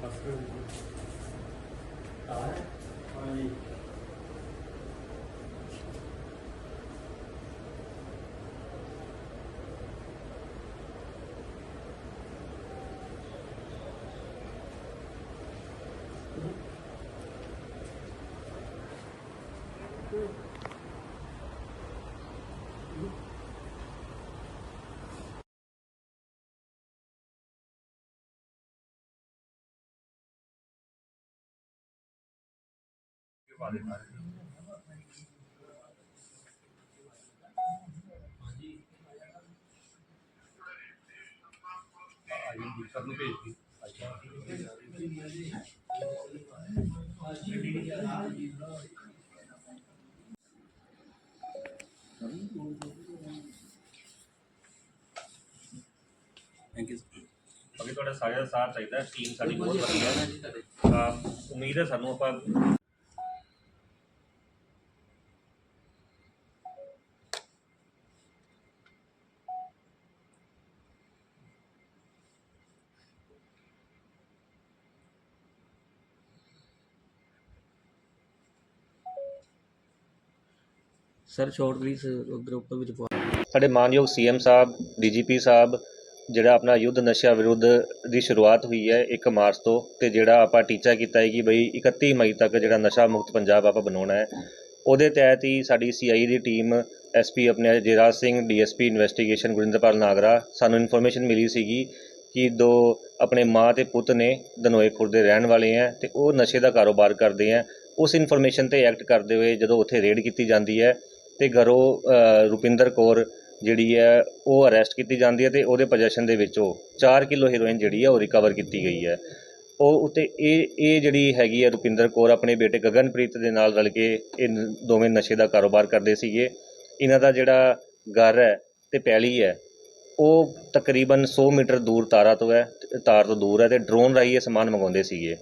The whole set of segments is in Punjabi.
ਹਾਂਜੀ ਸਰ ਨੂੰ ਭੇਜ ਦਿੱਤੀ ਥੈਂਕ ਯੂ ਬਾਕੀ ਤੁਹਾਡਾ ਸਾਰਿਆਂ ਦਾ ਸਾਥ ਚਾਹੀਦਾ ਟੀਮ ਸਾਡੀ ਬਹੁਤ ਵਧੀਆ ਹੈ ਤਾਂ ਉਮੀਦ ਹੈ ਸਾਨੂੰ ਆਪਾਂ ਸਰ ਸ਼ਾਰਟ ਪਲੀਜ਼ ਉਧਰ ਉੱਪਰ ਵਿੱਚ ਪਾ ਸਾਡੇ ਮਾਨਯੋਗ ਸੀਐਮ ਸਾਹਿਬ ਡੀਜੀਪੀ ਸਾਹਿਬ, ਜਿਹੜਾ ਆਪਣਾ ਯੁੱਧ ਨਸ਼ਾ ਵਿਰੁੱਧ ਦੀ ਸ਼ੁਰੂਆਤ ਹੋਈ ਹੈ 1 ਮਾਰਚ ਤੋਂ ਤੇ ਜਿਹੜਾ ਆਪਾਂ ਟੀਚਾ ਕੀਤਾ ਹੈ ਕਿ ਬਈ 31 ਮਈ ਤੱਕ ਜਿਹੜਾ ਨਸ਼ਾ ਮੁਕਤ ਪੰਜਾਬ ਆਪਾਂ ਬਣਾਉਣਾ ਹੈ। ਉਹਦੇ ਤਹਿਤ ਹੀ ਸਾਡੀ ਸੀਆਈ ਦੀ ਟੀਮ ਐਸਪੀ ਆਪਣੇ ਜੇਰਾਜ ਸਿੰਘ ਡੀਐਸਪੀ ਇਨਵੈਸਟੀਗੇਸ਼ਨ ਗੁਰਿੰਦਰਪਾਲ ਨਾਗਰਾ, ਸਾਨੂੰ ਇਨਫੋਰਮੇਸ਼ਨ ਮਿਲੀ ਸੀਗੀ ਕਿ ਦੋ ਆਪਣੇ ਮਾਂ ਤੇ ਪੁੱਤ ਨੇ ਦਨੋਏ ਖੁਰਦ ਦੇ ਰਹਿਣ ਵਾਲੇ ਹੈ ਤੇ ਉਹ ਨਸ਼ੇ ਦਾ ਕਾਰੋਬਾਰ ਕਰਦੇ ਹੈ। ਉਸ ਇਨਫੋਰਮੇਸ਼ਨ ਤੇ ਐਕਟ ਕਰਦੇ ਹੋਏ ਜਦੋਂ ਉੱਥੇ ਰੇਡ ਕੀਤੀ ਜਾਂਦੀ ਹੈ ਤੇ ਘਰੋਂ ਰੁਪਿੰਦਰ ਕੌਰ ਜਿਹੜੀ ਹੈ, ਉਹ ਅਰੈਸਟ ਕੀਤੀ ਜਾਂਦੀ ਹੈ ਤੇ ਉਹਦੇ ਪੋਜੈਸ਼ਨ ਦੇ ਵਿੱਚੋਂ 4 ਕਿਲੋ ਹੀਰੋਇਨ ਜਿਹੜੀ ਹੈ ਉਹ ਰਿਕਵਰ ਕੀਤੀ ਗਈ ਹੈ। ਉਹ ਉਤੇ ਇਹ ਇਹ ਜਿਹੜੀ ਹੈਗੀ ਹੈ ਰੁਪਿੰਦਰ ਕੌਰ ਆਪਣੇ ਬੇਟੇ ਗਗਨਪ੍ਰੀਤ ਦੇ ਨਾਲ ਰਲ ਕੇ ਇਹ ਦੋਵੇਂ ਨਸ਼ੇ ਦਾ ਕਾਰੋਬਾਰ ਕਰਦੇ ਸੀਗੇ। ਇਹਨਾਂ ਦਾ ਜਿਹੜਾ ਘਰ ਹੈ ਤੇ ਪੈਲੀ ਹੈ, ਉਹ ਤਕਰੀਬਨ 100 ਮੀਟਰ ਦੂਰ ਤਾਰਾ ਤੋਂ ਹੈ, ਤਾਰ ਤੋਂ ਦੂਰ ਹੈ ਤੇ ਡਰੋਨ ਰਾਹੀਂ ਇਹ ਸਮਾਨ ਮੰਗਾਉਂਦੇ ਸੀਗੇ।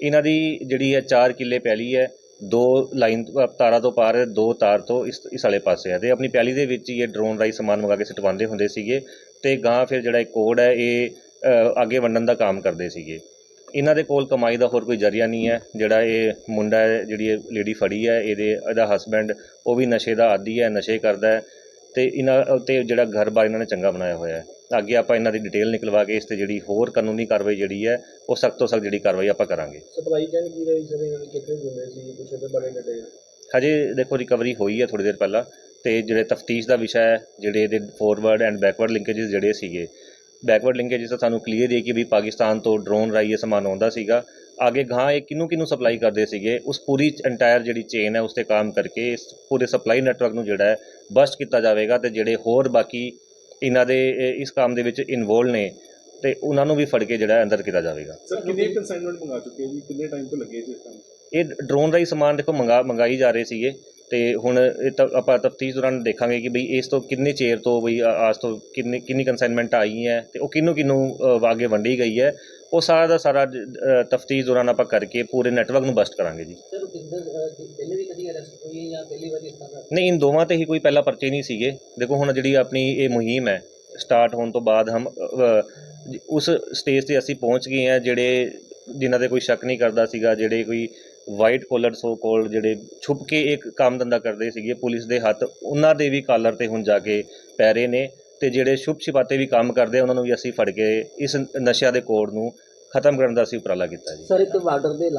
ਇਹਨਾਂ ਦੀ ਜਿਹੜੀ ਹੈ 4 ਕਿੱਲੇ ਪੈਲੀ ਹੈ ਦੋ ਲਾਈਨ ਤਾਰਾਂ ਤੋਂ ਪਾਰ, ਦੋ ਤਾਰ ਤੋਂ ਇਸ ਇਸ ਵਾਲੇ ਪਾਸੇ ਹੈ ਅਤੇ ਆਪਣੀ ਪੈਲੀ ਦੇ ਵਿੱਚ ਹੀ ਇਹ ਡਰੋਨ ਰਾਹੀਂ ਸਮਾਨ ਮੰਗਾ ਕੇ ਸਟਵਾਉਂਦੇ ਹੁੰਦੇ ਸੀਗੇ ਅਤੇ ਗਾਂਹ ਫਿਰ ਜਿਹੜਾ ਇਹ ਕੋਡ ਹੈ, ਇਹ ਅੱਗੇ ਵੰਡਣ ਦਾ ਕੰਮ ਕਰਦੇ ਸੀਗੇ। ਇਹਨਾਂ ਦੇ ਕੋਲ ਕਮਾਈ ਦਾ ਹੋਰ ਕੋਈ ਜ਼ਰੀਆ ਨਹੀਂ ਹੈ। ਜਿਹੜਾ ਇਹ ਮੁੰਡਾ ਹੈ, ਜਿਹੜੀ ਇਹ ਲੇਡੀ ਫੜੀ ਹੈ, ਇਹਦੇ, ਇਹਦਾ ਹਸਬੈਂਡ ਉਹ ਵੀ ਨਸ਼ੇ ਦਾ ਆਦੀ ਹੈ, ਨਸ਼ੇ ਕਰਦਾ ਤੇ ਇਹਨਾਂ ਉੱਤੇ ਜਿਹੜਾ ਘਰ ਬਾਰ ਇਹਨਾਂ ਨੇ ਚੰਗਾ ਬਣਾਇਆ ਹੋਇਆ ਹੈ। ਅੱਗੇ ਆਪਾਂ ਇਹਨਾਂ ਦੀ ਡਿਟੇਲ ਨਿਕਲਵਾ ਕੇ ਇਸ ਤੇ ਜਿਹੜੀ ਹੋਰ ਕਾਨੂੰਨੀ ਕਾਰਵਾਈ ਜਿਹੜੀ ਹੈ ਉਹ ਸਖਤ ਤੋਂ ਸਖਤ ਜਿਹੜੀ ਕਾਰਵਾਈ ਆਪਾਂ ਕਰਾਂਗੇ। ਸਪਲਾਈ ਚੈਨ ਕੀ ਰਹੀ ਸਰ ਇਹਨਾਂ ਨੇ ਕਿੱਥੇ ਜੁੰਦੇ ਸੀ ਕੁਝ ਉਹਦੇ ਬਾਰੇ ਡਿਟੇਲ ਹਜੇ ਦੇਖੋ ਰਿਕਵਰੀ ਹੋਈ ਹੈ ਥੋੜੀ ਦੇਰ ਪਹਿਲਾਂ ਤੇ ਜਿਹੜੇ ਤਫਤੀਸ਼ ਦਾ ਵਿਸ਼ਾ ਹੈ ਜਿਹੜੇ ਇਹਦੇ ਫੋਰਵਰਡ ਐਂਡ ਬੈਕਵਰਡ ਲਿੰਕੇजेस ਜਿਹੜੇ ਸੀਗੇ ਬੈਕਵਰਡ ਲਿੰਕੇजेस ਤਾਂ ਸਾਨੂੰ ਕਲੀਅਰ ਹੈ ਕਿ ਵੀ ਪਾਕਿਸਤਾਨ ਤੋਂ ਡਰੋਨ ਰਾਹੀਂ ਸਮਾਨ ਆਉਂਦਾ ਸੀਗਾ। ਅੱਗੇ ਗਾਂ ਇਹ ਕਿਨੂੰ ਕਿਨੂੰ ਸਪਲਾਈ ਕਰਦੇ ਸੀਗੇ ਉਸ ਪੂਰੀ ਐਂਟਾਇਰ ਜਿਹੜੀ ਚੇਨ ਹੈ ਉਸ ਤੇ ਕੰਮ ਕਰਕੇ ਇਸ ਪੂਰੇ ਸਪਲਾਈ ਨੈਟਵਰਕ ਨੂੰ ਜਿਹੜਾ ਹੈ ਬਸਟ ਕੀਤਾ ਜਾਵੇਗਾ ਤੇ ਜਿਹੜੇ ਹੋਰ ਬਾਕੀ ਇਹਨਾਂ ਦੇ ਇਸ ਕੰਮ ਦੇ ਵਿੱਚ ਇਨਵੋਲਵ ਨੇ ਤੇ ਉਹਨਾਂ ਨੂੰ ਵੀ ਫੜ ਕੇ ਜਿਹੜਾ ਹੈ ਅੰਦਰ ਕੀਤਾ ਜਾਵੇਗਾ। ਸਰ ਕਿੰਨੇ ਕੰਸਾਈਨਮੈਂਟ ਮੰਗਾ ਚੁੱਕੇ ਜੀ? ਕਿੰਨੇ ਟਾਈਮ ਤੋਂ ਲੱਗੇ ਜੀ ਇਸ ਕੰਮ? ਇਹ ਡਰੋਨ ਰਾਹੀਂ ਸਮਾਨ ਦੇਖੋ ਮੰਗਾ ਮੰਗਾਈ ਜਾ ਰਹੇ ਸੀਗੇ ਤੇ ਹੁਣ ਇਹ ਤਾਂ ਆਪਾਂ ਤਫਤੀਸ਼ ਦੌਰਾਨ ਦੇਖਾਂਗੇ ਕਿ ਬਈ ਇਸ ਤੋਂ ਕਿੰਨੇ ਚੇਰ ਤੋਂ ਬਈ ਆ- ਆਜ ਤੋਂ ਕਿੰਨੀ ਕਿੰਨੀ ਕੰਸਾਈਨਮੈਂਟ ਆਈ ਹੈ ਤੇ ਉਹ ਕਿਹਨੂੰ ਕਿਹਨੂੰ ਅ, ਅੱਗੇ ਵੰਡੀ ਗਈ ਹੈ ਉਹ ਸਾਰਾ ਦਾ ਸਾਰਾ ਤਫਤੀਸ਼ ਦੌਰਾਨ ਆਪਾਂ ਕਰਕੇ ਪੂਰੇ ਨੈਟਵਰਕ ਨੂੰ ਬਸਟ ਕਰਾਂਗੇ ਜੀ। ਸਰ ਪਹਿਲੇ ਵੀ ਅਰੈਸਟ ਹੋਈ ਜਾਂ ਪਹਿਲੀ ਵਾਰੀ ਇਸ ਤਰ੍ਹਾਂ ਨਹੀਂ, ਇਨ ਦੋਵਾਂ ਤੇ ਹੀ ਕੋਈ ਪਹਿਲਾ ਪਰਚੇ ਨਹੀਂ ਸੀਗੇ। ਦੇਖੋ, ਹੁਣ ਜਿਹੜੀ ਆਪਣੀ ਇਹ ਮੁਹਿੰਮ ਹੈ ਸਟਾਰਟ ਹੋਣ ਤੋਂ ਬਾਅਦ ਹਮ ਉਸ ਸਟੇਜ ਤੇ ਅਸੀਂ ਪਹੁੰਚ ਗਏ ਹਾਂ, ਜਿਹੜੇ ਜਿਨ੍ਹਾਂ ਤੇ ਕੋਈ ਸ਼ੱਕ ਨਹੀਂ ਕਰਦਾ ਸੀਗਾ, ਜਿਹੜੇ ਕੋਈ ਵਾਈਟ ਕੋਲਰ ਸੋ ਕੋਲ ਜਿਹੜੇ ਛੁਪ ਕੇ ਇੱਕ ਕੰਮ ਧੰਦਾ ਕਰਦੇ ਸੀਗੇ ਪੁਲਿਸ ਦੇ ਹੱਥ, ਉਹਨਾਂ ਦੇ ਵੀ ਕਾਲਰ ਤੇ ਹੁਣ ਜਾ ਕੇ ਪੈ ਰਹੇ ਨੇ ਤੇ ਜਿਹੜੇ ਛੁਪ ਛਿਪਾਤੇ ਵੀ ਕੰਮ ਕਰਦੇ ਉਹਨਾਂ ਨੂੰ ਵੀ ਅਸੀਂ ਫੜ ਕੇ ਇਸ ਨਸ਼ਿਆਂ ਦੇ ਕੋੜ ਨੂੰ ਖਤਮ ਕਰਨ ਦਾ ਅਸੀਂ ਉਪਰਾਲਾ ਕੀਤਾ ਜੀ। ਸਰ ਇੱਕ ਬਾਰਡਰ ਦੇ